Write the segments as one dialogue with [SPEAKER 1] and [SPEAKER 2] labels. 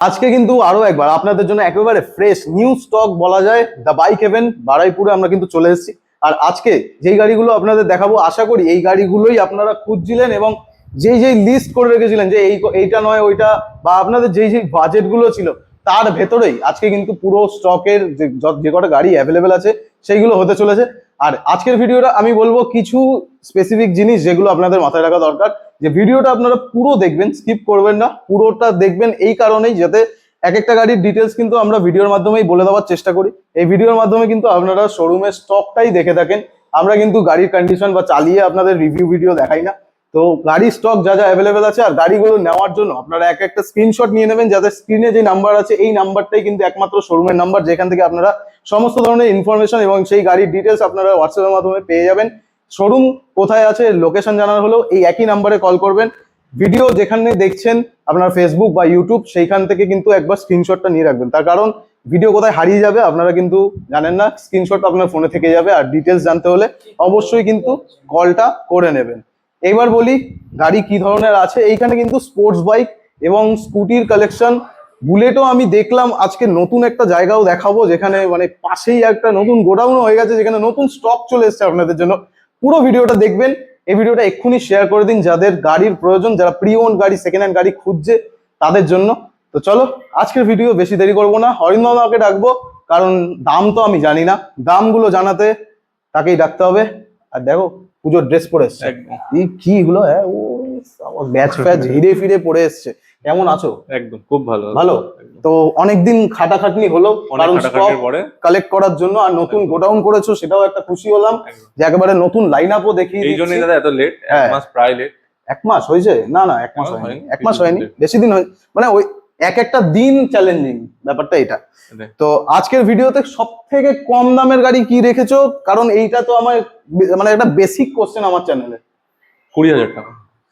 [SPEAKER 1] আজকে কিন্তু আরও একবার আপনাদের জন্য একেবারে ফ্রেশ নিউ স্টক বলা যায় দ্য বাইক হেভেন বারাইপুরে আমরা কিন্তু চলে এসেছি। আর আজকে যেই গাড়িগুলো আপনাদের দেখাবো, আশা করি এই গাড়িগুলোই আপনারা খুঁজছিলেন এবং যেই যেই লিস্ট করে রেখেছিলেন যে এই এইটা নয়, ওইটা, বা আপনাদের যেই যেই বাজেটগুলো ছিল, তার ভেতরেই আজকে কিন্তু পুরো স্টকের যে কটা গাড়ি অ্যাভেলেবেল আছে, সেইগুলো হতে চলেছে। আর আজকের ভিডিওটা আমি বলব কিছু স্পেসিফিক জিনিস যেগুলো আপনাদের মাথায় রাখা দরকার। যে ভিডিওটা আপনারা পুরো দেখবেন স্কিপ করবেন না, পুরোটা দেখবেন এই কারণেই যাতে এক একটা গাড়ির ডিটেলস কিন্তু আমরা ভিডিওর মাধ্যমেই বলে দেওয়ার চেষ্টা করি। এই ভিডিওর মাধ্যমে কিন্তু আপনারা শোরুমের স্টকটাই দেখে থাকেন। আমরা কিন্তু গাড়ির কন্ডিশন বা চালিয়ে আপনাদের রিভিউ ভিডিও দেখাই না। তো গাড়ির স্টক যা যা অ্যাভেলেবেল আছে আর গাড়িগুলো নেওয়ার জন্য আপনারা এক একটা স্ক্রিনশট নিয়ে নেবেন যাতে স্ক্রিনে যে নাম্বার আছে, এই নাম্বারটাই কিন্তু একমাত্র শোরুমের নাম্বার যেখান থেকে আপনারা সমস্ত ধরনের ইনফরমেশন এবং সেই গাড়ির ডিটেলস আপনারা হোয়াটসঅ্যাপের মাধ্যমে পেয়ে যাবেন। শোরুম কোথায় আছে লোকেশন জানার হলেও এই একই নাম্বারে কল করবেন। ভিডিও যেখানে দেখছেন আপনার ফেসবুক বা ইউটিউব সেইখান থেকে কিন্তু একবার স্ক্রিনশটটা নিয়ে রাখবেন। তার কারণ ভিডিও কোথায় হারিয়ে যাবে আপনারা কিন্তু জানেন না স্ক্রিনশট আপনার ফোনে থেকে যাবে। আর ডিটেলস জানতে হলে অবশ্যই কিন্তু কলটা করে নেবেন। এবার বলি, গাড়ি কি ধরনের আছে? এইখানে কিন্তু স্পোর্টস বাইক এবং স্কুটির কালেকশন বুলেটও আমি দেখলাম, আজকে নতুন একটা জায়গাও দেখাবো, যেখানে মানে পাশেই একটা নতুন গোডাউনও হয়ে গেছে, যেখানে নতুন স্টক চলে এসেছে আপনাদের জন্য। পুরো ভিডিওটা দেখবেন। এই ভিডিওটা এক্ষুনি শেয়ার করে দিন যাদের গাড়ির প্রয়োজন যারা প্রি ওন গাড়ি সেকেন্ড হ্যান্ড গাড়ি খুঁজছে তাদের জন্য। তো চলো আজকের ভিডিও বেশি দেরি করব না। হরিন্দর আমাকে ডাকবো কারণ দাম তো আমি জানি না। দামগুলো জানাতে তাকেই ডাকতে হবে। আর দেখো পুজোর ড্রেস পরে এসছে। কি এগুলো হ্যাঁ? ও ব্যাচ ফ্যাচ হিরে ফিরে পড়ে এসছে। কেমন আছো?
[SPEAKER 2] একদম খুব ভালো।
[SPEAKER 1] ভালো? তো অনেকদিন খাটাখাটনি হলো কারণ স্টক কালেক্ট করার জন্য আর নতুন গোডাউন করেছ সেটাও একটা খুশি হলাম যে একেবারে নতুন লাইন আপও দেখিয়ে
[SPEAKER 2] এই
[SPEAKER 1] দিচ্ছি।
[SPEAKER 2] দাদা এত লেট এক
[SPEAKER 1] হ্যাঁ।
[SPEAKER 2] মাস প্রায় লেট
[SPEAKER 1] এক মাস হয়েছে? না না এক মাস হয়নি।
[SPEAKER 2] হয়নি,
[SPEAKER 1] এক মাস হয়নি বেশি দিন হয় মানে ওই এক একটা দিন চ্যালেঞ্জিং ব্যাপারটা এটা। তো আজকের ভিডিওতে সব থেকে কম দামের গাড়ি কি রেখেছো? কারণ এইটা তো আমার মানে একটা বেসিক কোশ্চেন আমার চ্যানেলে
[SPEAKER 2] কুড়ি হাজার টাকা।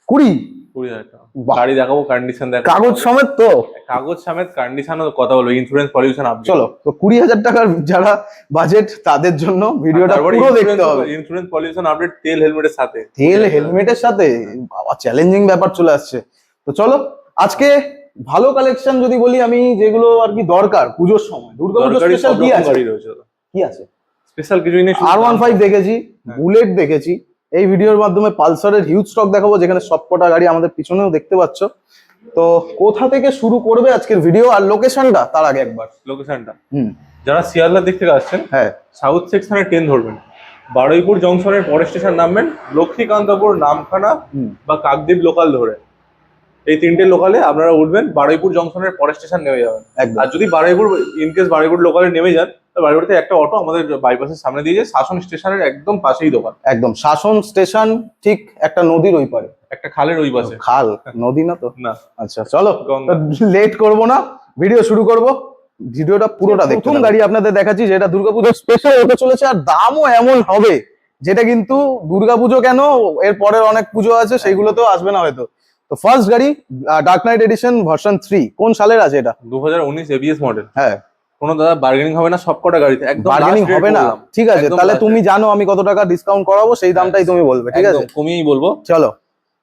[SPEAKER 1] কুড়ি?
[SPEAKER 2] কুড়ি হাজার টাকা গাড়ি দেখাবো কন্ডিশন দেখাবো।
[SPEAKER 1] কাগজ সমেত তো?
[SPEAKER 2] কাগজ সমেত কন্ডিশনও কথা বলব ইন্স্যুরেন্স পলিউশন আপডেট
[SPEAKER 1] চলো তো কুড়ি হাজার টাকার যারা বাজেট তাদের জন্য ভিডিওটা পুরো দেখতে হবে।
[SPEAKER 2] ইন্স্যুরেন্স পলিউশন আপডেট তেল হেলমেটের সাথে।
[SPEAKER 1] তেল হেলমেটের সাথে? বাবা চ্যালেঞ্জিং ব্যাপার চলে আসছে। তো চলো আজকে ভালো কালেকশন যদি বলি আমি যেগুলো আর কি দরকার পুজোর সময়। দুর্গাপুজো স্পেশাল কি আছে?
[SPEAKER 2] রয়েছে।
[SPEAKER 1] কি আছে?
[SPEAKER 2] স্পেশাল কিছু নেই
[SPEAKER 1] আর ওয়ান ফাইভ দেখেছি। বুলেট দেখেছি এই ভিডিওর মাধ্যমে পালসারের হিউজ স্টক দেখাবো যেখানে সবকটা গাড়ি আমাদের পিছনেও দেখতে পাচ্ছ। তো কোথা থেকে শুরু করবে আজকের ভিডিও আর লোকেশনটা তার আগে একবার?
[SPEAKER 2] লোকেশনটা
[SPEAKER 1] হুম।
[SPEAKER 2] যারা শিয়ালদার দিক থেকে আসছেন
[SPEAKER 1] হ্যাঁ।
[SPEAKER 2] সাউথ সেকশনে ট্রেন ধরবেন। বারুইপুর জংশনের পরে স্টেশন নামবেন লক্ষ্মীকান্তপুর নামখানা
[SPEAKER 1] হুম।
[SPEAKER 2] বা কাকদ্বীপ লোকাল ধরে। এই তিনটে লোকালে আপনারা উঠবেন বারুইপুর জংশনের পরে স্টেশন নেমে যাবেন। আর যদি বারুইপুর ইনকেস বারুইপুর লোকালে নেমে যান তো বারুইপুরতে একটা অটো আমাদের বাইপাসের সামনে দিয়ে যায় শাসন স্টেশনের একদম পাশেই দোকান।
[SPEAKER 1] একদম শাসন স্টেশন ঠিক একটা নদীর ওই পারে।
[SPEAKER 2] একটা খালের ওই পাশে।
[SPEAKER 1] খাল নদী না তো?
[SPEAKER 2] না।
[SPEAKER 1] আচ্ছা চলো লেট করব না ভিডিও শুরু করব। ভিডিওটা পুরোটা দেখুন প্রথম গাড়ি আপনাদের দেখাচ্ছি যেটা দুর্গাপুজোর স্পেশাল হতে চলেছে আর দামও এমন হবে যেটা কিন্তু দুর্গাপুজো কেন এর পরের অনেক পুজো আছে সেইগুলোতেও আসবে না হয়তো। তো ফার্স্ট গাড়ি dark knight edition version three কোন সালের আছে এটা?
[SPEAKER 2] দু হাজার উনিশ এবিএস মডেল
[SPEAKER 1] হ্যাঁ।
[SPEAKER 2] কোনো দাদা বার্গেনিং হবে না সবকটা গাড়িতে একদম
[SPEAKER 1] বার্গেনিং হবে না। ঠিক আছে তাহলে তুমি জানো আমি কত টাকা ডিসকাউন্ট করাবো সেই দামটাই তুমি বলবে ঠিক আছে?
[SPEAKER 2] কমিয়েই বলব।
[SPEAKER 1] চলো।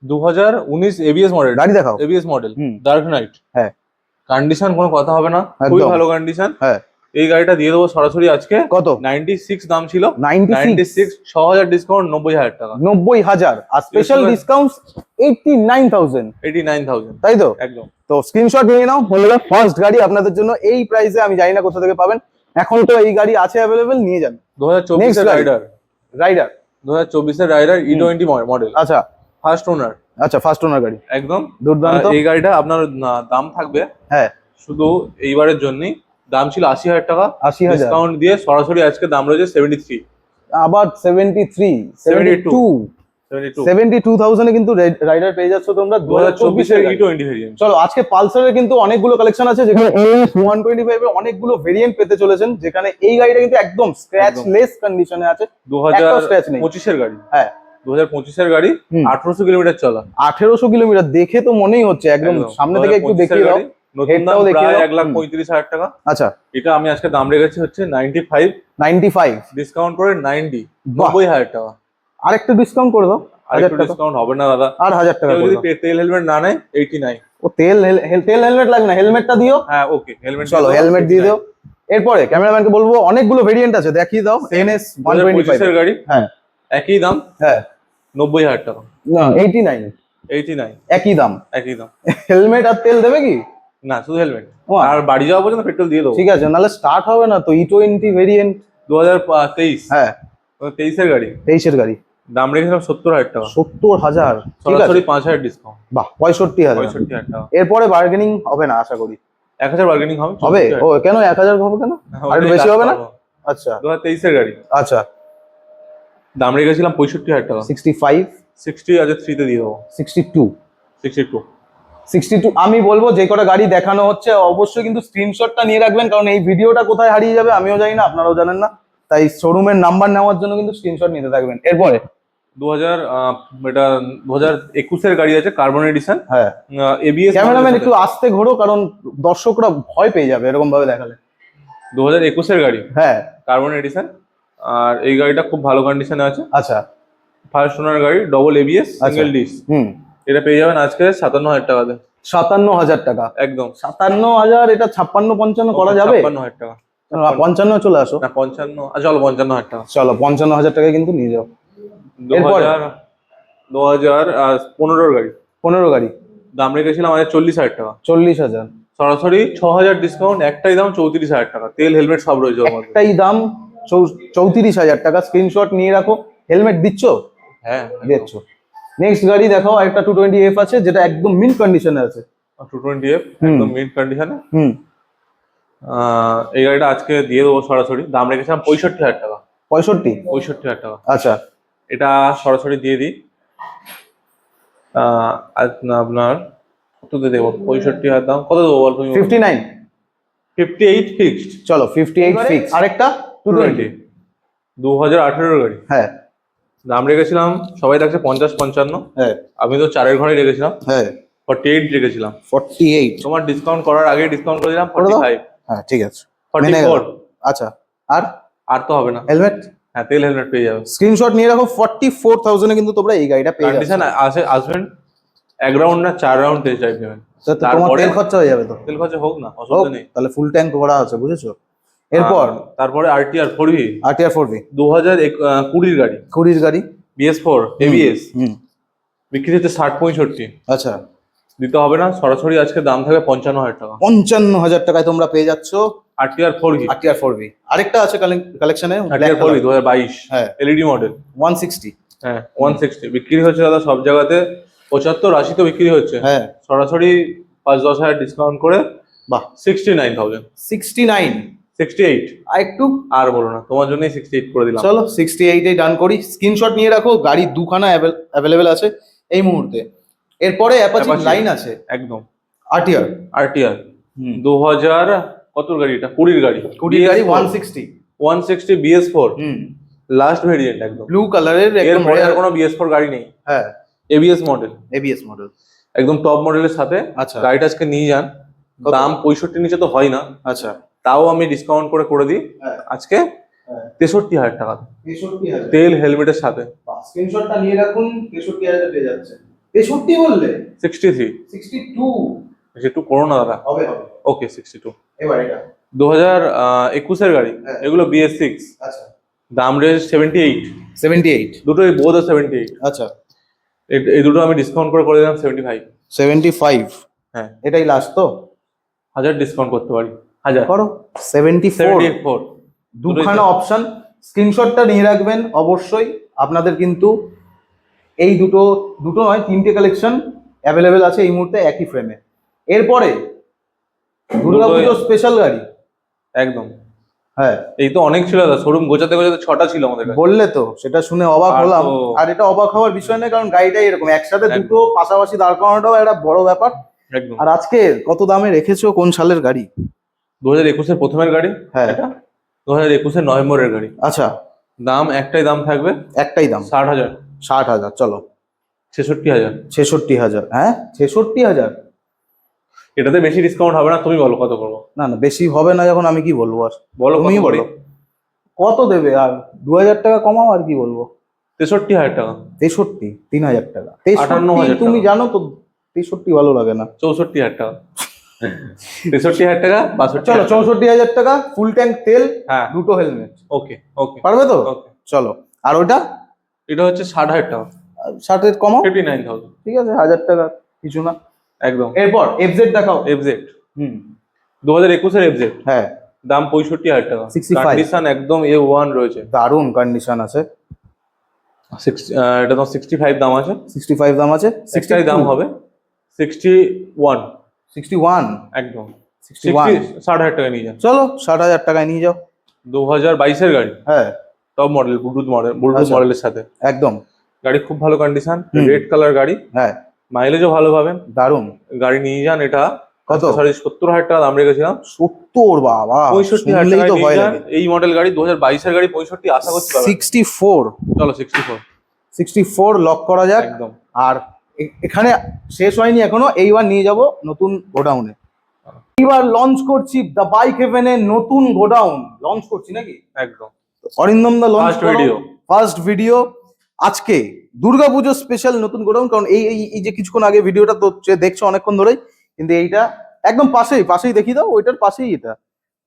[SPEAKER 2] দু হাজার উনিশ এবিএস মডেল
[SPEAKER 1] গাড়ি দেখাও।
[SPEAKER 2] ABS model. ডার্ক নাইট
[SPEAKER 1] হ্যাঁ।
[SPEAKER 2] কন্ডিশন কোনো কথা হবে না খুবই ভালো কন্ডিশন
[SPEAKER 1] হ্যাঁ।
[SPEAKER 2] এই গাড়িটা দিয়ে দেবো সরাসরি আজকে।
[SPEAKER 1] কত?
[SPEAKER 2] নাইনটি সিক্স দাম ছিল।
[SPEAKER 1] নাইনটি
[SPEAKER 2] সিক্স ছ হাজার ডিসকাউন্ট নব্বই হাজার টাকা।
[SPEAKER 1] নব্বই হাজার। আর special discount eighty nine thousand
[SPEAKER 2] eighty nine thousand
[SPEAKER 1] তাই তো?
[SPEAKER 2] একদম।
[SPEAKER 1] তো স্ক্রিনশট নিয়ে নাও বলে ফার্স্ট গাড়ি আপনাদের জন্য। এই প্রাইসে আমি জানি না কোথা থেকে পাবেন। এখন তো এই গাড়ি আছে অ্যাভেলেবেল নিয়ে যান।
[SPEAKER 2] দু হাজার চব্বিশের রাইডার
[SPEAKER 1] রাইডার
[SPEAKER 2] দু হাজার চব্বিশের রাইডার ই টোয়েন্টি মডেল
[SPEAKER 1] আচ্ছা।
[SPEAKER 2] ফার্স্ট ওনার
[SPEAKER 1] আচ্ছা ফার্স্ট ওনার গাড়ি।
[SPEAKER 2] একদম।
[SPEAKER 1] দুর্দান্ত।
[SPEAKER 2] এই গাড়িটা আপনার দাম থাকবে।
[SPEAKER 1] হ্যাঁ।
[SPEAKER 2] শুধু এইবারের জন্যই। দাম ছিল আশি হাজার টাকা।
[SPEAKER 1] আশি হাজার।
[SPEAKER 2] ডিসকাউন্ট দিয়ে সরাসরি আজকে দাম রয়েছে সেভেন্টি থ্রি
[SPEAKER 1] আবার seventy three seventy two seventy two থাউজেন্ডে কিন্তু রাইডার পেয়ে যাচ্ছ তোমরা।
[SPEAKER 2] দু হাজার চব্বিশের ই টোয়েন্টি ভেরিয়েন্ট
[SPEAKER 1] চলো আজকে পালসারের কিন্তু অনেকগুলো কালেকশন আছে যেখানে ওয়ান টোয়েন্টি ফাইভ এর অনেকগুলো ভেরিয়েন্ট পেতে চলেছেন যেখানে এই গাড়িটা কিন্তু একদম স্ক্র্যাচ লেস কন্ডিশনে আছে।
[SPEAKER 2] দু হাজার
[SPEAKER 1] একটাও
[SPEAKER 2] পঁচিশের গাড়ি।
[SPEAKER 1] হ্যাঁ।
[SPEAKER 2] দু হাজার পঁচিশের গাড়ি। আঠারোশো কিলোমিটার চলা।
[SPEAKER 1] আঠেরোশো কিলোমিটার দেখে তো মনেই হচ্ছে একদম। সামনে থেকে একটু
[SPEAKER 2] 2025
[SPEAKER 1] দেখিয়ে দাও।
[SPEAKER 2] নতুন দাম প্রায় এক লাখ পঁয়ত্রিশ হাজার টাকা।
[SPEAKER 1] আচ্ছা।
[SPEAKER 2] এটা আমি আজকে দাম রেখেছি হচ্ছে ninety five
[SPEAKER 1] ninety five
[SPEAKER 2] discount করে নাইনটি নব্বই হাজার টাকা।
[SPEAKER 1] আরেকটু ডিসকাউন্ট করে দাও। হাজার
[SPEAKER 2] ডিসকাউন্ট হবে না দাদা।
[SPEAKER 1] আর হাজার টাকা
[SPEAKER 2] যদি তেল হেলমেট না নেয় এইটি নাইন
[SPEAKER 1] ও তেল হেল- হেল- তেল হেলমেট লাগবে না হেলমেটটা দিও।
[SPEAKER 2] হ্যাঁ ওকে হেলমেট
[SPEAKER 1] চলো হেলমেট দিয়ে দিও। এরপরে ক্যামেরাম্যানকে বলব অনেকগুলো ভেরিয়েন্ট আছে দেখিয়ে দাও এনএস ওয়ান টোয়েন্টি ফাইভ
[SPEAKER 2] গাড়ি।
[SPEAKER 1] হ্যাঁ।
[SPEAKER 2] একই দাম?
[SPEAKER 1] হ্যাঁ।
[SPEAKER 2] নব্বই হাজার টাকা।
[SPEAKER 1] না এইটি নাইন
[SPEAKER 2] এইটি নাইন
[SPEAKER 1] একই দাম।
[SPEAKER 2] একই দাম।
[SPEAKER 1] হেলমেট আর তেল দেবে কি?
[SPEAKER 2] না শুধু হেলমেট আর বাড়ি যাওয়া পর্যন্ত পেট্রোল দিয়ে দেবো।
[SPEAKER 1] ঠিক আছে নাহলে স্টার্ট হবে না তো ই টোয়েন্টি ভেরিয়েন্ট
[SPEAKER 2] দু হাজার তেইশ।
[SPEAKER 1] হ্যাঁ।
[SPEAKER 2] তেইশের গাড়ি।
[SPEAKER 1] তেইশের গাড়ি।
[SPEAKER 2] দাম রেখেছিলাম সত্তর হাজার টাকা।
[SPEAKER 1] সত্তর হাজার
[SPEAKER 2] সরাসরি পাঁচ হাজার ডিসকাউন্ট
[SPEAKER 1] বাহ পঁয়ষট্টি হাজার।
[SPEAKER 2] পঁয়ষট্টি হাজার টাকা।
[SPEAKER 1] এরপরে বার্গেনিং হবে না আশা করি।
[SPEAKER 2] এক হাজার বার্গেনিং হবে
[SPEAKER 1] হবে? ও কেন এক হাজার হবে কেন? আর বেশি হবে না? আচ্ছা।
[SPEAKER 2] দু হাজার তেইশের গাড়ি।
[SPEAKER 1] আচ্ছা।
[SPEAKER 2] দাম রেখেছিলাম পঁয়ষট্টি হাজার টাকা।
[SPEAKER 1] সিক্সটি ফাইভ
[SPEAKER 2] সিক্সটি হাজার থ্রিতে দিয়ে দেবো।
[SPEAKER 1] Sixty two
[SPEAKER 2] sixty two
[SPEAKER 1] sixty two আমি বলব যে কটা গাড়ি দেখানো হচ্ছে অবশ্যই কিন্তু স্ক্রিনশটটা নিয়ে রাখবেন কারণ এই ভিডিওটা কোথায় হারিয়ে যাবে আমিও জানি না আপনারাও জানেন না। তাই শোরুমের নাম্বার নেওয়ার জন্য কিন্তু স্ক্রিনশট নিতে থাকবেন। এরপরে?
[SPEAKER 2] দু হাজার এটা দু হাজার একুশের গাড়ি আছে কার্বন এডিশন
[SPEAKER 1] হ্যাঁ।
[SPEAKER 2] এবিএস
[SPEAKER 1] ক্যামেরাম্যান একটু আস্তে ঘোরো কারণ দর্শকরা ভয় পেয়ে যাবে এরকম ভাবে দেখালে।
[SPEAKER 2] দু হাজার একুশের গাড়ি?
[SPEAKER 1] হ্যাঁ।
[SPEAKER 2] কার্বন এডিশন আর এই গাড়িটা খুব ভালো কন্ডিশনে আছে।
[SPEAKER 1] আচ্ছা।
[SPEAKER 2] ফার্স্ট ওনার গাড়ি ডবল এবিএস সিঙ্গেল ডিস
[SPEAKER 1] হুম।
[SPEAKER 2] এটা পেয়ে যাবেন আজকে সাতান্ন হাজার টাকাতে।
[SPEAKER 1] সাতান্ন হাজার টাকা।
[SPEAKER 2] একদম।
[SPEAKER 1] সাতান্ন হাজার এটা ছাপ্পান্ন পঞ্চান্ন করা যাবে?
[SPEAKER 2] ছাপ্পান্ন হাজার টাকা।
[SPEAKER 1] পঞ্চান্ন চলে আসো।
[SPEAKER 2] না পঞ্চান্ন চলো পঞ্চান্ন হাজার টাকা।
[SPEAKER 1] চলো পঞ্চান্ন হাজার টাকা কিন্তু নিয়ে যাও।
[SPEAKER 2] দু হাজার পনেরোর গাড়ি।
[SPEAKER 1] পনেরো গাড়ি।
[SPEAKER 2] দাম রেখেছিলাম আমাদের চল্লিশ হাজার টাকা।
[SPEAKER 1] চল্লিশ হাজার।
[SPEAKER 2] সরাসরি ছ হাজার ডিসকাউন্ট একটাই দাম চৌত্রিশ হাজার টাকা। তেল হেলমেট সব রয়েছে
[SPEAKER 1] একটাই দাম চৌত্রিশ হাজার টাকা। স্ক্রিনশট নিয়ে রাখো। হেলমেট দিচ্ছ?
[SPEAKER 2] হ্যাঁ
[SPEAKER 1] দিচ্ছ। নেক্সট গাড়ি দেখো একটা টু টোয়েন্টি এফ আছে যেটা একদম মিন কন্ডিশনে আছে।
[SPEAKER 2] Two twenty F. একদম মিড কন্ডিশনে
[SPEAKER 1] হুম।
[SPEAKER 2] এই গাড়িটা আজকে দিয়ে দেবো সরাসরি। দাম রেখেছিলাম পঁয়ষট্টি হাজার টাকা।
[SPEAKER 1] পঁয়ষট্টি?
[SPEAKER 2] পঁয়ষট্টি হাজার টাকা।
[SPEAKER 1] আচ্ছা।
[SPEAKER 2] এটা সরাসরি দিয়ে দিই। আজ না আপনার কত দিয়ে দেবো? পঁয়ষট্টি হাজার দাম। কত দেবো বল তুমি?
[SPEAKER 1] Fifty nine
[SPEAKER 2] fifty eight fixed
[SPEAKER 1] চলো ফিফটি এইট ফিক্স আরেকটা? টু
[SPEAKER 2] টু
[SPEAKER 1] টোয়েন্টি
[SPEAKER 2] টোয়েন্টি দু হাজার আঠেরোর গাড়ি।
[SPEAKER 1] হ্যাঁ।
[SPEAKER 2] দাম রেখেছিলাম সবাই দেখছে পঞ্চাশ পঞ্চান্ন।
[SPEAKER 1] হ্যাঁ।
[SPEAKER 2] আমি তো চারের ঘরে রেখেছিলাম।
[SPEAKER 1] হ্যাঁ।
[SPEAKER 2] ফর্টি এইট রেখেছিলাম।
[SPEAKER 1] ফর্টি এইট
[SPEAKER 2] তোমার ডিসকাউন্ট করার আগে ডিসকাউন্ট করে দিলাম ফর্টি ফাইভ
[SPEAKER 1] হ্যাঁ ঠিক আছে।
[SPEAKER 2] ফর্টি ফোর
[SPEAKER 1] আচ্ছা আর?
[SPEAKER 2] আর তো হবে না।
[SPEAKER 1] হেলমেট
[SPEAKER 2] হ্যাঁ তেল হেলমেট পেয়ে যাবে।
[SPEAKER 1] স্ক্রিনশট নিয়ে রাখো ফর্টি ফোর থাউজেন্ডে কিন্তু তোমরা এই গাড়িটা পেয়ে
[SPEAKER 2] কন্ডিশন আসে আসবেন এক রাউন্ড না চার রাউন্ড টেস্ট ড্রাইভ নেবেন।
[SPEAKER 1] তোমার
[SPEAKER 2] তারপরে-
[SPEAKER 1] তেল খরচা হয়ে যাবে তো।
[SPEAKER 2] তেল খরচা হোক না অসুবিধা নেই।
[SPEAKER 1] তাহলে ফুল ট্যাঙ্ক করা আছে বুঝেছ? এরপর?
[SPEAKER 2] তারপরে RTR four V
[SPEAKER 1] RTR four V
[SPEAKER 2] দু হাজার কুড়ির গাড়ি।
[SPEAKER 1] কুড়ির গাড়ি?
[SPEAKER 2] বিএস ফোর এবিএস বিক্রি হচ্ছে ষাট পঁয়ষট্টি।
[SPEAKER 1] আচ্ছা।
[SPEAKER 2] দিতে হবে না সরাসরি আজকে দাম থাকবে পঞ্চান্ন হাজার টাকা।
[SPEAKER 1] পঞ্চান্ন হাজার টাকায় তোমরা পেয়ে যাচ্ছ
[SPEAKER 2] RTR four V
[SPEAKER 1] RTR four V আরেকটা আছে কালেকশনে?
[SPEAKER 2] আরটিআর ফোর ভি দু হাজার বাইশ।
[SPEAKER 1] হ্যাঁ।
[SPEAKER 2] এলইডি মডেল
[SPEAKER 1] ওয়ান সিক্সটি
[SPEAKER 2] হ্যাঁ ওয়ান সিক্সটি বিক্রি হচ্ছে দাদা সব জায়গাতে। পঁচাত্তর আশি তো বিক্রি হচ্ছে।
[SPEAKER 1] হ্যাঁ।
[SPEAKER 2] সরাসরি পাঁচ দশ হাজার ডিসকাউন্ট করে
[SPEAKER 1] বাহ।
[SPEAKER 2] Sixty nine thousand
[SPEAKER 1] sixty nine
[SPEAKER 2] sixty eight
[SPEAKER 1] আর একটু?
[SPEAKER 2] আর বলো না তোমার জন্যই সিক্সটি এইট করে দিলাম।
[SPEAKER 1] চলো সিক্সটি এইটে ডান করি। স্ক্রিনশট নিয়ে রাখো গাড়ি দুখানা অ্যাভেলেবেল আছে এই মুহূর্তে। এরপরে অ্যাপাচি লাইন আছে।
[SPEAKER 2] একদম।
[SPEAKER 1] আরটিআর
[SPEAKER 2] আরটিআর দু হাজার কত গাড়ি এটা? কুড়ির গাড়ি।
[SPEAKER 1] কুড়ি গাড়ি one sixty
[SPEAKER 2] one sixty BS four
[SPEAKER 1] হুম।
[SPEAKER 2] লাস্ট ভেরিয়েন্ট একদম।
[SPEAKER 1] ব্লু কালারের
[SPEAKER 2] এর পরে আর কোনো বিএস ফোর গাড়ি নেই।
[SPEAKER 1] হ্যাঁ।
[SPEAKER 2] এবিএস মডেল
[SPEAKER 1] এবিএস মডেল
[SPEAKER 2] একদম টপ মডেলের সাথে।
[SPEAKER 1] আচ্ছা।
[SPEAKER 2] গাড়িটা আজকে নিয়ে যান। দাম পঁয়ষট্টি নিচে তো হয় না।
[SPEAKER 1] আচ্ছা।
[SPEAKER 2] তাও আমি ডিসকাউন্ট করে করে দিই।
[SPEAKER 1] হ্যাঁ।
[SPEAKER 2] আজকে
[SPEAKER 1] হ্যাঁ।
[SPEAKER 2] তেষট্টি হাজার টাকা।
[SPEAKER 1] তেষট্টি হাজার।
[SPEAKER 2] তেল হেলমেটের সাথে।
[SPEAKER 1] স্ক্রিনশটটা নিয়ে রাখুন তেষট্টি হাজার পেয়ে যাচ্ছে তেষট্টি বললে?
[SPEAKER 2] সিক্সটি থ্রি
[SPEAKER 1] সিক্সটি টু
[SPEAKER 2] একটু করো না দাদা।
[SPEAKER 1] হবে হবে।
[SPEAKER 2] ওকে সিক্সটি টু
[SPEAKER 1] এবার এটা।
[SPEAKER 2] দু হাজার একুশের গাড়ি।
[SPEAKER 1] হ্যাঁ।
[SPEAKER 2] এগুলো বিএস সিক্স
[SPEAKER 1] আচ্ছা।
[SPEAKER 2] দাম range seventy eight
[SPEAKER 1] seventy eight
[SPEAKER 2] দুটোই বোধ সেভেন্টি এইট
[SPEAKER 1] আচ্ছা।
[SPEAKER 2] এই দুটো আমি ডিসকাউন্ট করে করে দিলাম সেভেন্টি ফাইভ
[SPEAKER 1] সেভেন্টি ফাইভ
[SPEAKER 2] হ্যাঁ।
[SPEAKER 1] এটাই লাস্ট তো?
[SPEAKER 2] হাজার ডিসকাউন্ট করতে পারি। হাজার।
[SPEAKER 1] করো। সেভেন্টি ফোর দুখানা অপশন স্ক্রিনশটটা নিয়ে রাখবেন অবশ্যই। আপনাদের কিন্তু এই দুটো দুটো নয় তিনটে কালেকশন অ্যাভেলেবেল আছে এই মুহূর্তে একই ফ্রেমে এরপরে দুর্গাপুজো স্পেশাল গাড়ি।
[SPEAKER 2] একদম।
[SPEAKER 1] হ্যাঁ।
[SPEAKER 2] এই তো অনেক ছিল দাদা শোরুম গোছাতে গোছাতে ছটা ছিল আমাদের
[SPEAKER 1] বললে তো সেটা শুনে অবাক হলাম। আর এটা অবাক হওয়ার বিষয় নয় কারণ গাড়িটাই এরকম। একসাথে দুটো পাশাপাশি দাঁড় করানোটাও একটা বড় ব্যাপার। আর আজকে কত দামে রেখেছো কোন সালের গাড়ি?
[SPEAKER 2] দু হাজার একুশের প্রথমের গাড়ি
[SPEAKER 1] হ্যাঁ।
[SPEAKER 2] এটা? দু হাজার একুশের নভেম্বরের গাড়ি।
[SPEAKER 1] আচ্ছা।
[SPEAKER 2] দাম একটাই দাম থাকবে?
[SPEAKER 1] একটাই দাম।
[SPEAKER 2] ষাট হাজার।
[SPEAKER 1] ষাট হাজার চলো।
[SPEAKER 2] ছেষট্টি হাজার।
[SPEAKER 1] ছেষট্টি হাজার হ্যাঁ? ছেষট্টি হাজার?
[SPEAKER 2] এটাতে বেশি ডিসকাউন্ট হবে না? তুমি বলো কত করব
[SPEAKER 1] না না বেশি হবে না যখন আমি কি বলব আর?
[SPEAKER 2] বলো করি
[SPEAKER 1] বলো। কত দেবে আর? দু হাজার টাকা কমাও আর কি বলব?
[SPEAKER 2] তেষট্টি হাজার টাকা।
[SPEAKER 1] তেষট্টি তিন হাজার টাকা।
[SPEAKER 2] 58,000
[SPEAKER 1] তেষট্টি তুমি জানো তো তেষট্টি ভালো লাগে না।
[SPEAKER 2] চৌষট্টি হাজার টাকা। তেষট্টি হাজার টাকা বাষট্টি
[SPEAKER 1] চলো চৌষট্টি হাজার টাকা ফুল ট্যাঙ্ক তেল
[SPEAKER 2] হ্যাঁ।
[SPEAKER 1] দুটো হেলমেট।
[SPEAKER 2] ওকে ওকে।
[SPEAKER 1] পারবে তো? চলো। আর ওটা
[SPEAKER 2] এটা হচ্ছে ষাট হাজার টাকা।
[SPEAKER 1] ষাটের কমাও?
[SPEAKER 2] Fifty nine thousand.
[SPEAKER 1] ঠিক আছে হাজার টাকা কিছু না।
[SPEAKER 2] একদম।
[SPEAKER 1] এরপর এফজেড দেখাও।
[SPEAKER 2] এফজেড
[SPEAKER 1] হুম।
[SPEAKER 2] দু হাজার একুশের এফজেড
[SPEAKER 1] হ্যাঁ।
[SPEAKER 2] দাম পঁয়ষট্টি হাজার টাকা।
[SPEAKER 1] 65
[SPEAKER 2] কন্ডিশন একদম এ ওয়ান রয়েছে।
[SPEAKER 1] দারুণ কন্ডিশন আছে।
[SPEAKER 2] 60 এটা তো সিক্সটি ফাইভ দাম আছে।
[SPEAKER 1] সিক্সটি ফাইভ দাম আছে।
[SPEAKER 2] সিক্সটাই দাম হবে। Sixty one
[SPEAKER 1] sixty one.
[SPEAKER 2] একদম।
[SPEAKER 1] Sixty one.
[SPEAKER 2] ষাট হাজার টাকা নিয়ে যান
[SPEAKER 1] চলো ষাট হাজার টাকায় নিয়ে যাও।
[SPEAKER 2] দু হাজার বাইশের গাড়ি।
[SPEAKER 1] হ্যাঁ।
[SPEAKER 2] Top model bluetooth model bluetooth. মডেলের সাথে।
[SPEAKER 1] একদম।
[SPEAKER 2] গাড়ি খুব ভালো কন্ডিশন রেড কালার গাড়ি।
[SPEAKER 1] হ্যাঁ।
[SPEAKER 2] মাইলেজও ভালো পাবেন।
[SPEAKER 1] দারুণ।
[SPEAKER 2] গাড়ি নিয়ে যান এটা
[SPEAKER 1] কত?
[SPEAKER 2] সরি সত্তর হাজার টাকা দাম রেখেছিলাম।
[SPEAKER 1] সত্তর বাবা।
[SPEAKER 2] পঁয়ষট্টি টাকায় এই মডেল গাড়ি দু হাজার বাইশের গাড়ি পঁয়ষট্টি আশা করছি
[SPEAKER 1] সিক্সটি ফোর।
[SPEAKER 2] চলো sixty four
[SPEAKER 1] sixty four lock করা যাক।
[SPEAKER 2] একদম।
[SPEAKER 1] আর এখানে শেষ হয়নি এখনও এইবার নিয়ে যাব নতুন গোডাউনে। এইবার লঞ্চ করছি দ্য বাইক হেভেনের নতুন গোডাউন। লঞ্চ করছি নাকি?
[SPEAKER 2] একদম।
[SPEAKER 1] Arindam da launch
[SPEAKER 2] video
[SPEAKER 1] first video আজকে দুর্গাপুজো স্পেশাল নতুন গোডাউন কারণ এই এই- যে কিছুক্ষণ আগে ভিডিওটা তো দেখছ অনেকক্ষণ ধরেই কিন্তু এইটা একদম পাশেই পাশেই দেখি দাও ওইটার পাশেই এটা।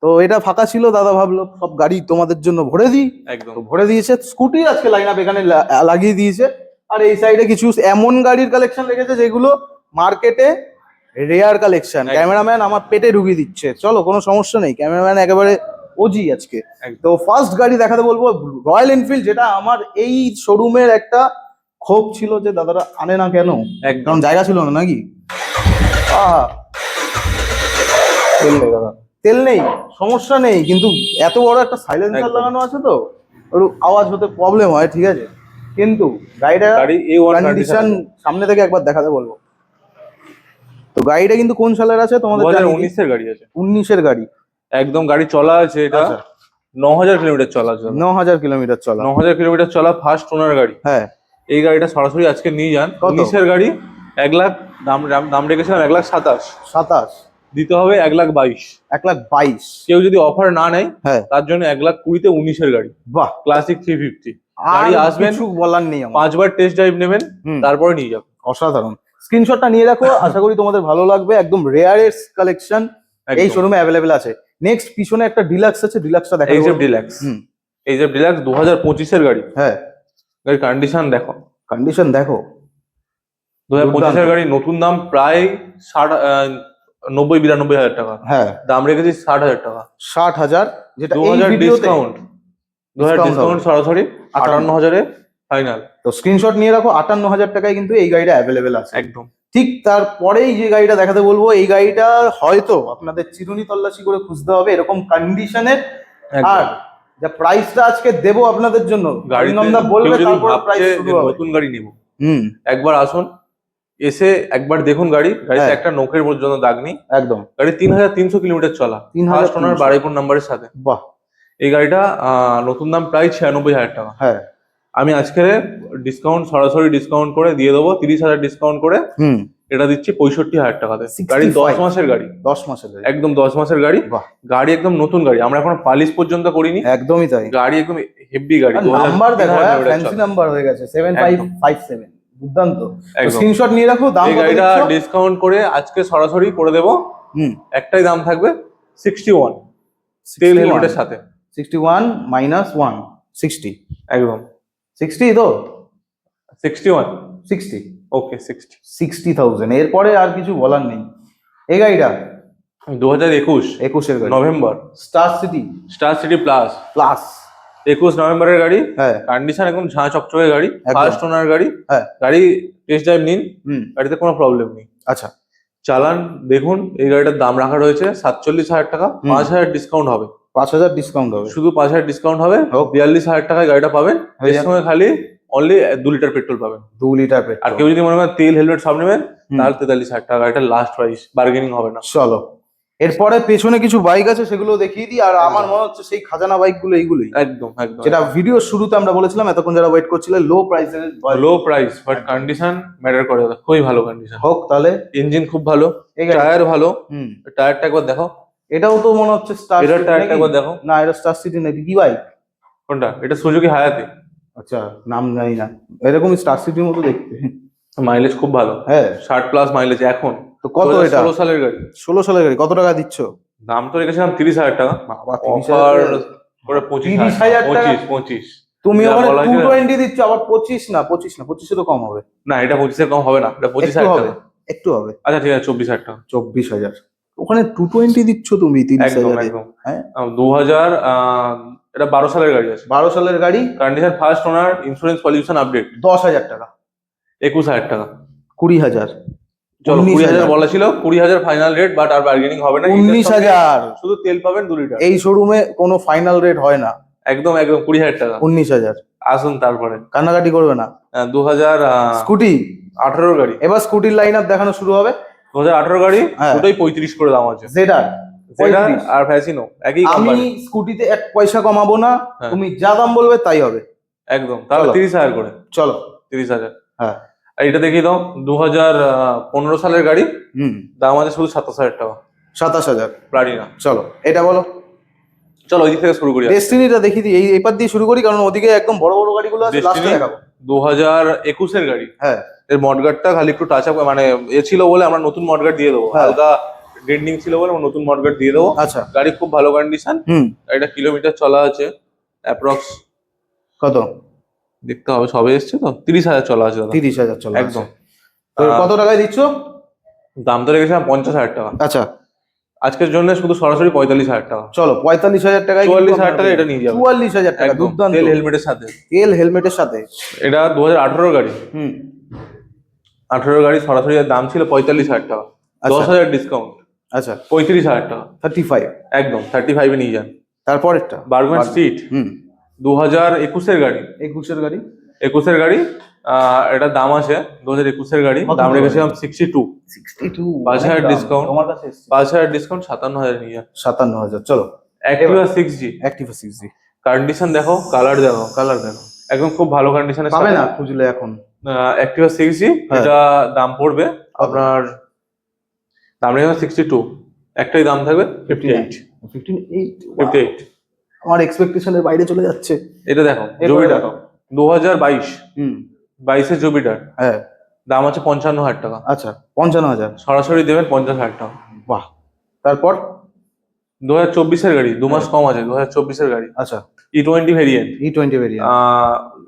[SPEAKER 1] তো এটা ফাঁকা ছিল দাদা ভাবলো সব গাড়ি তোমাদের জন্য ভরে দিই।
[SPEAKER 2] একদম।
[SPEAKER 1] ভরে দিয়েছে স্কুটি আজকে লাইন আপ এখানে লাগিয়ে দিয়েছে। আর এই সাইডে কিছু এমন গাড়ির কালেকশন রেখেছে যেগুলো মার্কেটে রেয়ার কালেকশন ক্যামেরাম্যান আমার পেটে ঢুকিয়ে দিচ্ছে। চলো কোনো সমস্যা নেই। ক্যামেরাম্যান একেবারে ওজি আজকে। তো ফার্স্ট গাড়ি দেখাতে বলব রয়্যাল এনফিল্ড যেটা আমার এই শোরুমের একটা ক্ষোভ ছিল যে দাদারা আনে না কেন?
[SPEAKER 2] একদম।
[SPEAKER 1] জায়গা ছিল না নাকি? তেল নেই দাদা। তেল নেই সমস্যা নেই কিন্তু এত বড় একটা সাইলেন্সার লাগানো আছে তো আওয়াজ হতে প্রবলেম হয় ঠিক আছে? কিন্তু গাড়িটা
[SPEAKER 2] গাড়ি
[SPEAKER 1] কন্ডিশন সামনে থেকে একবার দেখাতে বলব। তো গাড়িটা কিন্তু কোন সালের আছে তোমাদের
[SPEAKER 2] হাজার উনিশের গাড়ি আছে।
[SPEAKER 1] উনিশের গাড়ি।
[SPEAKER 2] একদম গাড়ি চলা আছে এটা।
[SPEAKER 1] আচ্ছা।
[SPEAKER 2] ন হাজার কিলোমিটার চলা আছে
[SPEAKER 1] ন হাজার কিলোমিটার চলা।
[SPEAKER 2] ন হাজার কিলোমিটার চলা ফার্স্ট ওনার গাড়ি।
[SPEAKER 1] হ্যাঁ।
[SPEAKER 2] এই গাড়িটা সরাসরি আজকে নিয়ে যান।
[SPEAKER 1] কত?
[SPEAKER 2] উনিশের গাড়ি এক লাখ দাম দাম- রেখেছিলাম এক লাখ সাতাশ।
[SPEAKER 1] সাতাশ।
[SPEAKER 2] দিতে হবে এক লাখ বাইশ।
[SPEAKER 1] এক লাখ বাইশ।
[SPEAKER 2] কেউ যদি অফার না নেয়
[SPEAKER 1] হ্যাঁ।
[SPEAKER 2] তার জন্য এক লাখ কুড়িতে উনিশের গাড়ি।
[SPEAKER 1] বাহ।
[SPEAKER 2] ক্লাসিক থ্রি ফিফটি গাড়ি আসবেন
[SPEAKER 1] কিছু বলার নেই
[SPEAKER 2] পাঁচবার টেস্ট ড্রাইভ নেবেন। তারপরে নিয়ে যাবেন।
[SPEAKER 1] অসাধারণ। স্ক্রিনশটটা নিয়ে রাখো আশা করি তোমাদের ভালো লাগবে একদম রেয়ারেস্ট কালেকশন এই শোরুমে অ্যাভেলেবেল আছে। নেক্সট পিছনে একটা ডিলাক্স আছে ডিলাক্সটা দেখা
[SPEAKER 2] এইচএফ ডিলাক্স এইচএফ ডিলাক্স দু হাজার পঁচিশের গাড়ি।
[SPEAKER 1] হ্যাঁ।
[SPEAKER 2] গাড়ির কন্ডিশন দেখো।
[SPEAKER 1] কন্ডিশন দেখো।
[SPEAKER 2] দু হাজার পঁচিশের
[SPEAKER 1] দুর্দান্ত।
[SPEAKER 2] গাড়ি নতুন দাম প্রায় ষাট আহ, নব্বই বিরানব্বই হাজার টাকা।
[SPEAKER 1] হ্যাঁ।
[SPEAKER 2] দাম রেখেছি ষাট হাজার টাকা।
[SPEAKER 1] ষাট হাজার যেটা
[SPEAKER 2] ডিসকাউন্ট ডিসকাউন্ট। সরাসরি আটান্ন। হাজারে ফাইনাল
[SPEAKER 1] তো স্ক্রিনশট নিয়ে রাখো আটান্ন হাজার টাকায় কিন্তু এই গাড়িটা অ্যাভেলেবেল আছে।
[SPEAKER 2] একদম।
[SPEAKER 1] ঠিক তারপরেই যে গাড়িটা দেখাতে বলব এই গাড়িটা হয়তো আপনাদের চিরুনি তল্লাশি করে খুঁজতে হবে এরকম কন্ডিশনের আর যা প্রাইসটা আজকে দেবো আপনাদের জন্য
[SPEAKER 2] গাড়ি
[SPEAKER 1] অরিন্দমদা বলবে তারপর প্রাইস শুরু হবে।
[SPEAKER 2] নতুন গাড়ি নিব
[SPEAKER 1] হুম।
[SPEAKER 2] একবার আসুন এসে একবার দেখুন গাড়ি গাড়িতে
[SPEAKER 1] হ্যাঁ।
[SPEAKER 2] একটা নোকের পর্যন্ত দাগ নেই।
[SPEAKER 1] একদম।
[SPEAKER 2] গাড়ি তিন হাজার তিনশো কিলোমিটার চলা।
[SPEAKER 1] 3,300
[SPEAKER 2] ফার্স্ট ওনার বারাইপুর নাম্বারের সাথে।
[SPEAKER 1] বাহ।
[SPEAKER 2] এই গাড়িটা নতুন দাম প্রায় ছিয়ানব্বই হাজার টাকা।
[SPEAKER 1] হ্যাঁ।
[SPEAKER 2] আমি আজকে ডিসকাউন্ট সরাসরি ডিসকাউন্ট করে দিয়ে দেবো তিরিশ হাজার ডিসকাউন্ট করে
[SPEAKER 1] হুম।
[SPEAKER 2] এটা দিচ্ছি পঁয়ষট্টি হাজার টাকাতে। গাড়ি দশ মাসের গাড়ি।
[SPEAKER 1] দশ মাসের
[SPEAKER 2] একদম দশ মাসের গাড়ি। গাড়ি একদম নতুন গাড়ি। আমরা এখন পালিশ পর্যন্ত করিনি।
[SPEAKER 1] একদমই তাই।
[SPEAKER 2] গাড়ি একদম হেভি গাড়ি।
[SPEAKER 1] নাম্বার দেখো ফ্যান্সি নাম্বার হয়ে গেছে সেভেন ফাইভ ফাইভ সেভেন দুর্দান্ত। স্ক্রিনশট নিয়ে রাখো দাম
[SPEAKER 2] গাড়িটা ডিসকাউন্ট করে আজকে সরাসরি করে দেবো।
[SPEAKER 1] হুম।
[SPEAKER 2] একটাই দাম থাকবে সিক্সটি ওয়ান তেল হেলমেটের সাথে।
[SPEAKER 1] Sixty one minus one sixty
[SPEAKER 2] একদম।
[SPEAKER 1] সিক্সটি তো?
[SPEAKER 2] Sixty one
[SPEAKER 1] sixty
[SPEAKER 2] okay sixty
[SPEAKER 1] sixty thousand এরপরে আর কিছু বলার নেই। এই গাড়িটা?
[SPEAKER 2] দু হাজার একুশ।
[SPEAKER 1] একুশের গাড়ি।
[SPEAKER 2] November.
[SPEAKER 1] Star city
[SPEAKER 2] star city plus
[SPEAKER 1] plus
[SPEAKER 2] একুশ নভেম্বরের গাড়ি।
[SPEAKER 1] হ্যাঁ।
[SPEAKER 2] কন্ডিশন একদম ঝাঁ চকচকে গাড়ি। ফার্স্ট ওনার গাড়ি।
[SPEAKER 1] হ্যাঁ।
[SPEAKER 2] গাড়ি টেস্ট ড্রাইভ নিন।
[SPEAKER 1] হুম।
[SPEAKER 2] গাড়িতে কোনো প্রবলেম নেই।
[SPEAKER 1] আচ্ছা।
[SPEAKER 2] চালান দেখুন। এই গাড়িটার দাম রাখা রয়েছে সাতচল্লিশ হাজার টাকা। পাঁচ হাজার ডিসকাউন্ট হবে।
[SPEAKER 1] পাঁচ হাজার ডিসকাউন্ট হবে।
[SPEAKER 2] শুধু পাঁচ হাজার ডিসকাউন্ট হবে। বিয়াল্লিশ হাজার টাকায় গাড়িটা পাবেন।
[SPEAKER 1] হয়ে
[SPEAKER 2] এর সঙ্গে খালি অনলি দু লিটার পেট্রোল পাবেন।
[SPEAKER 1] দু লিটার
[SPEAKER 2] আর কেউ যদি মনে করেন তেল হেলমেট সব নেবেন। তাহলে তেতাল্লিশ হাজার টাকা গাড়িটা লাস্ট প্রাইস বার্গেনিং হবে না।
[SPEAKER 1] চলো। এরপরে পেছনে কিছু বাইক আছে সেগুলো দেখিয়ে দিই। আর আমার মনে হচ্ছে সেই খাজানা বাইকগুলো এইগুলোই।
[SPEAKER 2] একদম একদম।
[SPEAKER 1] যেটা ভিডিও শুরুতে আমরা বলেছিলাম এতক্ষণ যারা ওয়েট করছিল লো প্রাইসের
[SPEAKER 2] low price but condition matter করে। খুবই ভালো কন্ডিশন
[SPEAKER 1] হোক তাহলে।
[SPEAKER 2] ইঞ্জিন খুব ভালো টায়ার ভালো। টায়ারটা একবার দেখো।
[SPEAKER 1] এটাও তো মনে হচ্ছে স্টার
[SPEAKER 2] এটার টায়ারটা একবার দেখো।
[SPEAKER 1] না এটা স্টার সিটি নাকি? কি বাইক
[SPEAKER 2] কোনটা? এটা সুজুকি হায়াতে
[SPEAKER 1] আচ্ছা নাম জানি না। এরকমই স্টার সিটির মতো দেখতে।
[SPEAKER 2] মাইলেজ খুব ভালো।
[SPEAKER 1] হ্যাঁ।
[SPEAKER 2] ষাট প্লাস মাইলেজ এখন।
[SPEAKER 1] তো কত এটা
[SPEAKER 2] ষোলো সালের গাড়ি।
[SPEAKER 1] ষোলো সালের গাড়ি। কত টাকা দিচ্ছ?
[SPEAKER 2] দাম তো রেখেছিলাম তিরিশ হাজার টাকা।
[SPEAKER 1] বাবা তিরিশ হাজার।
[SPEAKER 2] করে পঁচিশ
[SPEAKER 1] 30,000
[SPEAKER 2] হাজার পঁচিশ পঁচিশ।
[SPEAKER 1] তুমি ওখানে
[SPEAKER 2] বলা
[SPEAKER 1] টু টোয়েন্টি দিচ্ছ আবার পঁচিশ না পঁচিশ না পঁচিশে তো কম হবে।
[SPEAKER 2] না এটা পঁচিশের কম হবে না এটা পঁচিশ
[SPEAKER 1] একটু
[SPEAKER 2] হাজার
[SPEAKER 1] হবে একটু হবে।
[SPEAKER 2] আচ্ছা ঠিক আছে চব্বিশ হাজার টাকা।
[SPEAKER 1] চব্বিশ হাজার। ওখানে টু টোয়েন্টি দিচ্ছ তুমি তিরিশ
[SPEAKER 2] একদম
[SPEAKER 1] হাজারে
[SPEAKER 2] একদম।
[SPEAKER 1] হ্যাঁ?
[SPEAKER 2] দু হাজার এটা বারো সালের গাড়ি আছে।
[SPEAKER 1] বারো সালের গাড়ি?
[SPEAKER 2] Condition first owner insurance pollution update
[SPEAKER 1] দশ হাজার টাকা।
[SPEAKER 2] একুশ হাজার টাকা।
[SPEAKER 1] কুড়ি হাজার।
[SPEAKER 2] চলো কুড়ি হাজার
[SPEAKER 1] হাজার।
[SPEAKER 2] বলা ছিল কুড়ি হাজার ফাইনাল রেট বাট আর বার্গেনিং হবে না।
[SPEAKER 1] উনিশ হাজার।
[SPEAKER 2] শুধু তেল পাবেন দু লিটার।
[SPEAKER 1] এই শোরুমে কোনো ফাইনাল রেট হয় না।
[SPEAKER 2] একদম একদম কুড়ি হাজার টাকা।
[SPEAKER 1] উনিশ হাজার।
[SPEAKER 2] আসুন তারপরে।
[SPEAKER 1] কান্নাকাটি করবে না।
[SPEAKER 2] দু হাজার
[SPEAKER 1] স্কুটি?
[SPEAKER 2] আঠারোর গাড়ি।
[SPEAKER 1] এবার স্কুটির লাইন আপ দেখানো শুরু হবে।
[SPEAKER 2] দু হাজার আঠারো গাড়ি
[SPEAKER 1] হ্যাঁ।
[SPEAKER 2] দুটোই পঁয়ত্রিশ করে দাম আছে।
[SPEAKER 1] জেডার
[SPEAKER 2] আর ফ্যাসিনো একই
[SPEAKER 1] আমি স্কুটিতে এক পয়সা কমাবো না
[SPEAKER 2] হ্যাঁ।
[SPEAKER 1] তুমি যা দাম বলবে তাই হবে।
[SPEAKER 2] একদম তাহলে। তিরিশ হাজার করে।
[SPEAKER 1] চলো।
[SPEAKER 2] তিরিশ হাজার।
[SPEAKER 1] হ্যাঁ।
[SPEAKER 2] আর এটা দেখিয়ে দাও দু হাজার পনেরো সালের গাড়ি।
[SPEAKER 1] হুম।
[SPEAKER 2] দাম আছে শুধু সাতাশ হাজার টাকা।
[SPEAKER 1] সাতাশ হাজার।
[SPEAKER 2] প্লাটিনা
[SPEAKER 1] চলো এটা বলো।
[SPEAKER 2] চলো ওই দিক থেকে শুরু করি
[SPEAKER 1] ডেস্টিনিটা দেখি দিই এই এপার দিয়ে শুরু করি কারণ ওদিকে একদম বড় বড় গাড়িগুলো আছে লাস্টে দেখাবো।
[SPEAKER 2] দু হাজার একুশের গাড়ি।
[SPEAKER 1] হ্যাঁ।
[SPEAKER 2] এর মডগার্ডটা খালি একটু টাচ আপ মানে এ ছিল বলে আমরা নতুন মডগার্ড দিয়ে দেবো।
[SPEAKER 1] হ্যাঁ।
[SPEAKER 2] হালকা ডেন্ডিং ছিল বলে আমরা নতুন মডগার্ড দিয়ে দেবো।
[SPEAKER 1] আচ্ছা।
[SPEAKER 2] গাড়ি খুব ভালো কন্ডিশন
[SPEAKER 1] হুম।
[SPEAKER 2] গাড়িটা কিলোমিটার চলা আছে অ্যাপ্রক্স
[SPEAKER 1] কত?
[SPEAKER 2] দেখতে হবে সবে এসছে তো? তিরিশ হাজার চলা আছে
[SPEAKER 1] তিরিশ হাজার চলো
[SPEAKER 2] একদম।
[SPEAKER 1] তো কত টাকায় দিচ্ছ?
[SPEAKER 2] দাম তো রেখেছিলাম পঞ্চাশ হাজার টাকা।
[SPEAKER 1] আচ্ছা।
[SPEAKER 2] আজকের জন্য শুধু সরাসরি পঁয়তাল্লিশ হাজার টাকা।
[SPEAKER 1] চলো পঁয়তাল্লিশ হাজার টাকায়
[SPEAKER 2] চুয়াল্লিশ হাজার টাকা এটা নিয়ে যাবে
[SPEAKER 1] চুয়াল্লিশ হাজার টাকা দুর্দান্ত।
[SPEAKER 2] তেল হেলমেটের সাথে।
[SPEAKER 1] তেল হেলমেটের সাথে।
[SPEAKER 2] এটা দু হাজার আঠারোর গাড়ি।
[SPEAKER 1] হুম।
[SPEAKER 2] আঠারোর গাড়ি সরাসরি দাম ছিল পঁয়তাল্লিশ হাজার টাকা।
[SPEAKER 1] আচ্ছা।
[SPEAKER 2] দশ হাজার ডিসকাউন্ট
[SPEAKER 1] আচ্ছা।
[SPEAKER 2] পঁয়ত্রিশ হাজার টাকা।
[SPEAKER 1] থার্টি ফাইভ
[SPEAKER 2] একদম থার্টি ফাইভে নিয়ে যান।
[SPEAKER 1] তারপরেরটা?
[SPEAKER 2] বার্গম্যান স্ট্রিট
[SPEAKER 1] হুম।
[SPEAKER 2] দু হাজার একুশের গাড়ি।
[SPEAKER 1] একুশের গাড়ি?
[SPEAKER 2] একুশের গাড়ি এটার দাম আছে দু হাজার একুশের গাড়ি। দাম? রেখেছিলাম সিক্সটি টু
[SPEAKER 1] সিক্সটি টু
[SPEAKER 2] পাঁচ হাজার discount।
[SPEAKER 1] তোমার কাছে এসছে।
[SPEAKER 2] পাঁচ হাজার ডিসকাউন্ট সাতান্ন হাজার নিয়ে।
[SPEAKER 1] সাতান্ন হাজার চলো।
[SPEAKER 2] Activa six G
[SPEAKER 1] Activa six G
[SPEAKER 2] condition দেখো কালার দেখো
[SPEAKER 1] কালার দেখো।
[SPEAKER 2] একদম খুব ভালো কন্ডিশনে
[SPEAKER 1] পাবে না খুঁজলে এখন?
[SPEAKER 2] Activa six G. এটা দাম পড়বে আপনার দাম রেখেছিলাম সিক্সটি টু একটাই দাম থাকবে fifty eight
[SPEAKER 1] fifteen eight
[SPEAKER 2] fifty eight
[SPEAKER 1] আমার এক্সপেকটেশনের বাইরে চলে যাচ্ছে।
[SPEAKER 2] এটা দেখো
[SPEAKER 1] এরপরে দেখো।
[SPEAKER 2] দু হাজার বাইশ।
[SPEAKER 1] হুম।
[SPEAKER 2] বাইশের জুপিটার
[SPEAKER 1] হ্যাঁ।
[SPEAKER 2] দাম আছে পঞ্চান্ন হাজার টাকা।
[SPEAKER 1] আচ্ছা পঞ্চান্ন হাজার।
[SPEAKER 2] সরাসরি দেবেন পঞ্চাশ হাজার টাকা।
[SPEAKER 1] বাহ। তারপর?
[SPEAKER 2] দু হাজার চব্বিশের গাড়ি দু মাস কম আছে দু হাজার চব্বিশের গাড়ি।
[SPEAKER 1] আচ্ছা।
[SPEAKER 2] E twenty variant
[SPEAKER 1] E twenty variant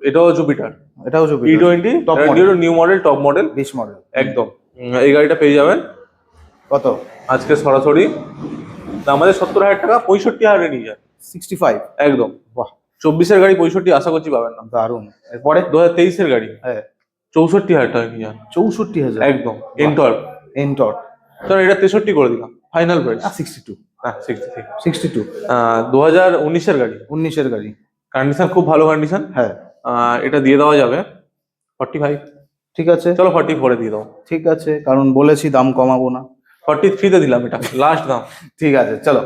[SPEAKER 2] এটাও জুপিটার।
[SPEAKER 1] এটাও
[SPEAKER 2] E twenty
[SPEAKER 1] Top model.
[SPEAKER 2] New model top model
[SPEAKER 1] বিশ মডেল
[SPEAKER 2] একদম। এই গাড়িটা পেয়ে যাবেন।
[SPEAKER 1] কত?
[SPEAKER 2] আজকে সরাসরি। দাম আছে সত্তর হাজার টাকা পঁয়ষট্টি হাজারে নিয়ে যান।
[SPEAKER 1] সিক্সটি ফাইভ
[SPEAKER 2] একদম।
[SPEAKER 1] বাহ।
[SPEAKER 2] চব্বিশের গাড়ি পঁয়ষট্টি আশা করছি পাবেন না।
[SPEAKER 1] দারুণ। এরপরে?
[SPEAKER 2] দু হাজার তেইশের গাড়ি।
[SPEAKER 1] হ্যাঁ।
[SPEAKER 2] চৌষট্টি হাজার টাকা যান
[SPEAKER 1] চৌষট্টি হাজার।
[SPEAKER 2] একদম। এন্টর
[SPEAKER 1] এন্টর
[SPEAKER 2] তো এটা তেষট্টি করে দিলাম। ফাইনাল প্রাইস
[SPEAKER 1] সিক্সটি টু
[SPEAKER 2] হ্যাঁ সিক্সটি
[SPEAKER 1] টু
[SPEAKER 2] দু হাজার উনিশের গাড়ি।
[SPEAKER 1] উনিশের গাড়ি।
[SPEAKER 2] কন্ডিশন খুব ভালো কন্ডিশন
[SPEAKER 1] হ্যাঁ।
[SPEAKER 2] এটা দিয়ে দেওয়া যাবে। ফর্টি ফাইভ
[SPEAKER 1] ঠিক আছে।
[SPEAKER 2] চলো ফর্টি ফোরে দিয়ে দাও।
[SPEAKER 1] ঠিক আছে। কারণ বলেছি দাম কমাবো না।
[SPEAKER 2] ফর্টি থ্রিতে দিলাম এটা লাস্ট দাম।
[SPEAKER 1] ঠিক আছে চলো।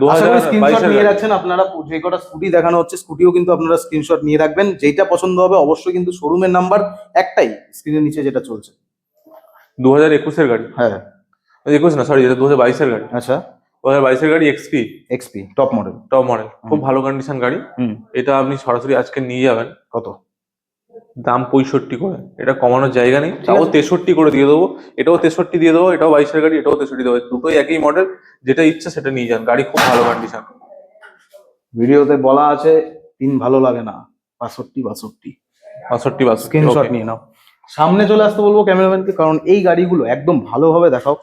[SPEAKER 2] দু হাজার
[SPEAKER 1] করি স্ক্রিনশট নিয়ে রাখছেন আপনারা যে কটা স্কুটি দেখানো হচ্ছে স্কুটিও কিন্তু আপনারা স্ক্রিনশট নিয়ে রাখবেন। যেটা পছন্দ হবে অবশ্যই কিন্তু শোরুমের নাম্বার একটাই স্ক্রিনের নিচে যেটা চলছে।
[SPEAKER 2] দু হাজার একুশের গাড়ি?
[SPEAKER 1] হ্যাঁ।
[SPEAKER 2] একুশ না সরি এটা দু হাজার বাইশের গাড়ি।
[SPEAKER 1] আচ্ছা।
[SPEAKER 2] দু হাজার বাইশের গাড়ি XP
[SPEAKER 1] XP top model
[SPEAKER 2] top model খুব ভালো কন্ডিশন গাড়ি। এটা আপনি সরাসরি আজকে নিয়ে যাবেন।
[SPEAKER 1] কত?
[SPEAKER 2] দাম পঁয়ষট্টি করে। এটা কমানোর জায়গা নেই। তাও তেষট্টি করে দিয়ে দেবো। এটাও তেষট্টি দিয়ে দেবো এটাও বাইশের গাড়ি এটাও তেষট্টি দেবো। দুটোই একই মডেল যেটা ইচ্ছা সেটা নিয়ে যান। গাড়ি খুব ভালো কন্ডিশন
[SPEAKER 1] ভিডিওতে বলা আছে তিন ভালো লাগে না। বাষট্টি বাষট্টি।
[SPEAKER 2] বাষট্টি বাস
[SPEAKER 1] স্ক্রিনশট নিয়ে নাও। সামনে চলে আসতে বলব ক্যামেরাম্যানকে কারণ এই গাড়িগুলো একদম ভালোভাবে দেখাও।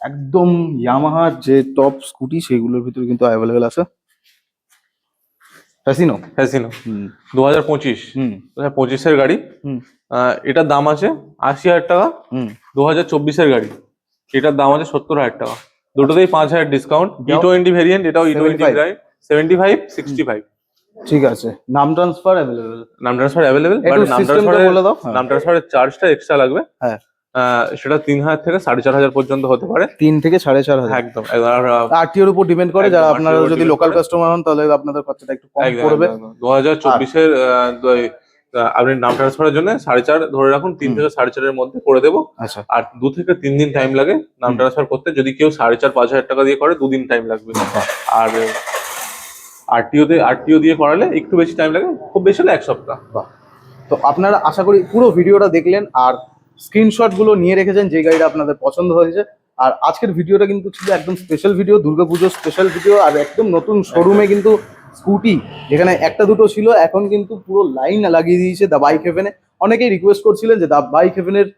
[SPEAKER 1] একদম ইয়ামাহার যে টপ স্কুটি সেইগুলোর ভিতরে কিন্তু অ্যাভেলেবেল আছে। ফ্যাসিনো
[SPEAKER 2] ফ্যাসিনো দু হাজার পঁচিশ।
[SPEAKER 1] হুম।
[SPEAKER 2] দু হাজার পঁচিশের গাড়ি। এটার দাম আছে আশি হাজার টাকা।
[SPEAKER 1] হুম।
[SPEAKER 2] দু হাজার চব্বিশের গাড়ি। এটার দাম আছে সত্তর হাজার টাকা। দুটোতেই পাঁচ হাজার ডিসকাউন্ট ই টোয়েন্টি ভেরিয়েন্ট এটাও E twenty
[SPEAKER 1] 75
[SPEAKER 2] seventy five sixty five
[SPEAKER 1] ঠিক আছে। নাম ট্রান্সফার অ্যাভেলেবেল
[SPEAKER 2] নাম ট্রান্সফার অ্যাভেলেবেল বাট নাম
[SPEAKER 1] সিস্টেমটা
[SPEAKER 2] ট্রান্সফারের
[SPEAKER 1] বলে দাও।
[SPEAKER 2] নাম ট্রান্সফারের চার্জটা এক্সট্রা লাগবে।
[SPEAKER 1] হ্যাঁ।
[SPEAKER 2] সেটা তিন হাজার থেকে সাড়ে চার হাজার পর্যন্ত হতে পারে।
[SPEAKER 1] তিন থেকে সাড়ে চার হাজার।
[SPEAKER 2] একদম
[SPEAKER 1] আরটিওর উপর ডিপেন্ড করে যারা আপনারা যদি লোকাল কাস্টমার হন তাহলে আপনাদের খরচাটা একটু কম পড়বে।
[SPEAKER 2] দু হাজার চব্বিশের আপনি নাম ট্রান্সফারের জন্য সাড়ে চার ধরে রাখুন তিন থেকে সাড়ে চারের মধ্যে করে দেবো।
[SPEAKER 1] আচ্ছা।
[SPEAKER 2] আর দু থেকে তিন দিন টাইম লাগে নাম ট্রান্সফার করতে। যদি কেউ সাড়ে চার পাঁচ হাজার টাকা দিয়ে করে দুদিন টাইম লাগবে। আর আরটিও তে আরটিও দিয়ে করালে একটু বেশি টাইম লাগে খুব বেশি হলে এক সপ্তাহ।
[SPEAKER 1] তো আপনারা আশা করি পুরো ভিডিওটা দেখলেন আর স্ক্রিনশটগুলো নিয়ে রেখেছেন যে গাড়িটা আপনাদের পছন্দ হয়েছে আর আজকের ভিডিওটা কিন্তু ছিল একদম স্পেশাল ভিডিও দুর্গাপুজোর স্পেশাল ভিডিও আর একদম নতুন শোরুমে কিন্তু স্কুটি যেখানে একটা দুটো ছিল এখন কিন্তু পুরো লাইন লাগিয়ে দিয়েছে দ্য বাইক হেভেনে অনেকেই রিকোয়েস্ট করছিলেন যে দা বাইক হেভেনের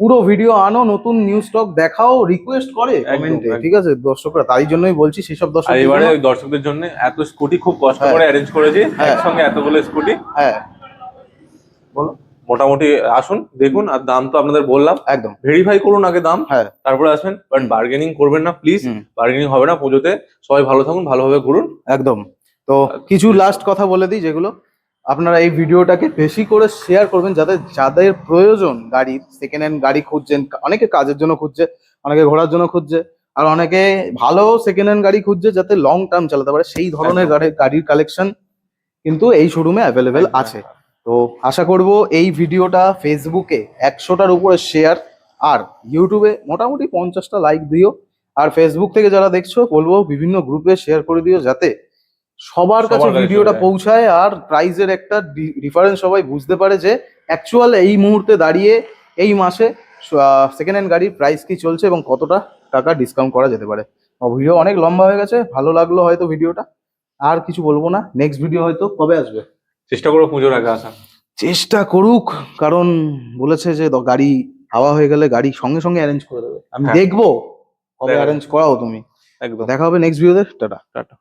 [SPEAKER 1] পুরো ভিডিও আনো নতুন নিউজ স্টক দেখাও রিকোয়েস্ট করে কমেন্টে। ঠিক আছে দর্শকরা তাই জন্যই বলছি সেসব দর্শক
[SPEAKER 2] এবারে ওই দর্শকদের জন্য এত স্কুটি খুব কষ্ট
[SPEAKER 1] হ্যাঁ।
[SPEAKER 2] করে অ্যারেঞ্জ করেছি
[SPEAKER 1] হ্যাঁ।
[SPEAKER 2] একসঙ্গে এতগুলো স্কুটি
[SPEAKER 1] হ্যাঁ বলো
[SPEAKER 2] মোটামুটি আসুন দেখুন আর দাম তো আপনাদের বললাম।
[SPEAKER 1] একদম।
[SPEAKER 2] ভেরিফাই করুন আগে দাম
[SPEAKER 1] হ্যাঁ।
[SPEAKER 2] তারপরে আসবেন বাট বার্গেনিং করবেন না প্লিজ বার্গেনিং হবে না পুজোতে সবাই ভালো থাকুন ভালোভাবে ঘুরুন।
[SPEAKER 1] একদম। তো কিছু লাস্ট কথা বলে দিই যেগুলো আপনারা এই ভিডিওটাকে বেশি করে শেয়ার করবেন যাতে যাদের প্রয়োজন গাড়ির সেকেন্ড হ্যান্ড গাড়ি খুঁজছেন অনেকে কাজের জন্য খুঁজছে অনেকে ঘোরার জন্য খুঁজছে আর অনেকে ভালো সেকেন্ড হ্যান্ড গাড়ি খুঁজছে যাতে লং টার্ম চালাতে পারে সেই ধরনের গাড়ি গাড়ির কালেকশন কিন্তু এই শোরুমে অ্যাভেলেবেল আছে। তো আশা করব এই ভিডিওটা ফেসবুকে একশোটার উপরে শেয়ার আর ইউটিউবে মোটামুটি পঞ্চাশটা লাইক দিও। আর ফেসবুক থেকে যারা দেখছ বলব বিভিন্ন গ্রুপে শেয়ার করে দিও যাতে সবার কাছে ভিডিওটা পৌঁছায় আর প্রাইজের একটা ডিফারেন্স সবাই বুঝতে পারে যে অ্যাকচুয়াল এই মুহূর্তে দাঁড়িয়ে এই মাসে সেকেন্ড হ্যান্ড গাড়ির প্রাইস কি চলছে এবং কতটা টাকা ডিসকাউন্ট করা যেতে পারে। ভিডিও অনেক লম্বা হয়ে গেছে ভালো লাগল হয়তো ভিডিওটা আর কিছু বলব না। নেক্সট ভিডিও হয়তো কবে আসবে?
[SPEAKER 2] চেষ্টা করো পুজোর আগে আসা।
[SPEAKER 1] চেষ্টা করুক কারণ বলেছে যে দ- গাড়ি হাওয়া হয়ে গেলে গাড়ি সঙ্গে সঙ্গে অ্যারেঞ্জ করে দেবে। আমি
[SPEAKER 2] হ্যাঁ।
[SPEAKER 1] দেখব কবে
[SPEAKER 2] দেখা-
[SPEAKER 1] অ্যারেঞ্জ করাও তুমি।
[SPEAKER 2] একদম।
[SPEAKER 1] দেখা হবে নেক্সট ভিডিওতে টাটা।
[SPEAKER 2] টাটা।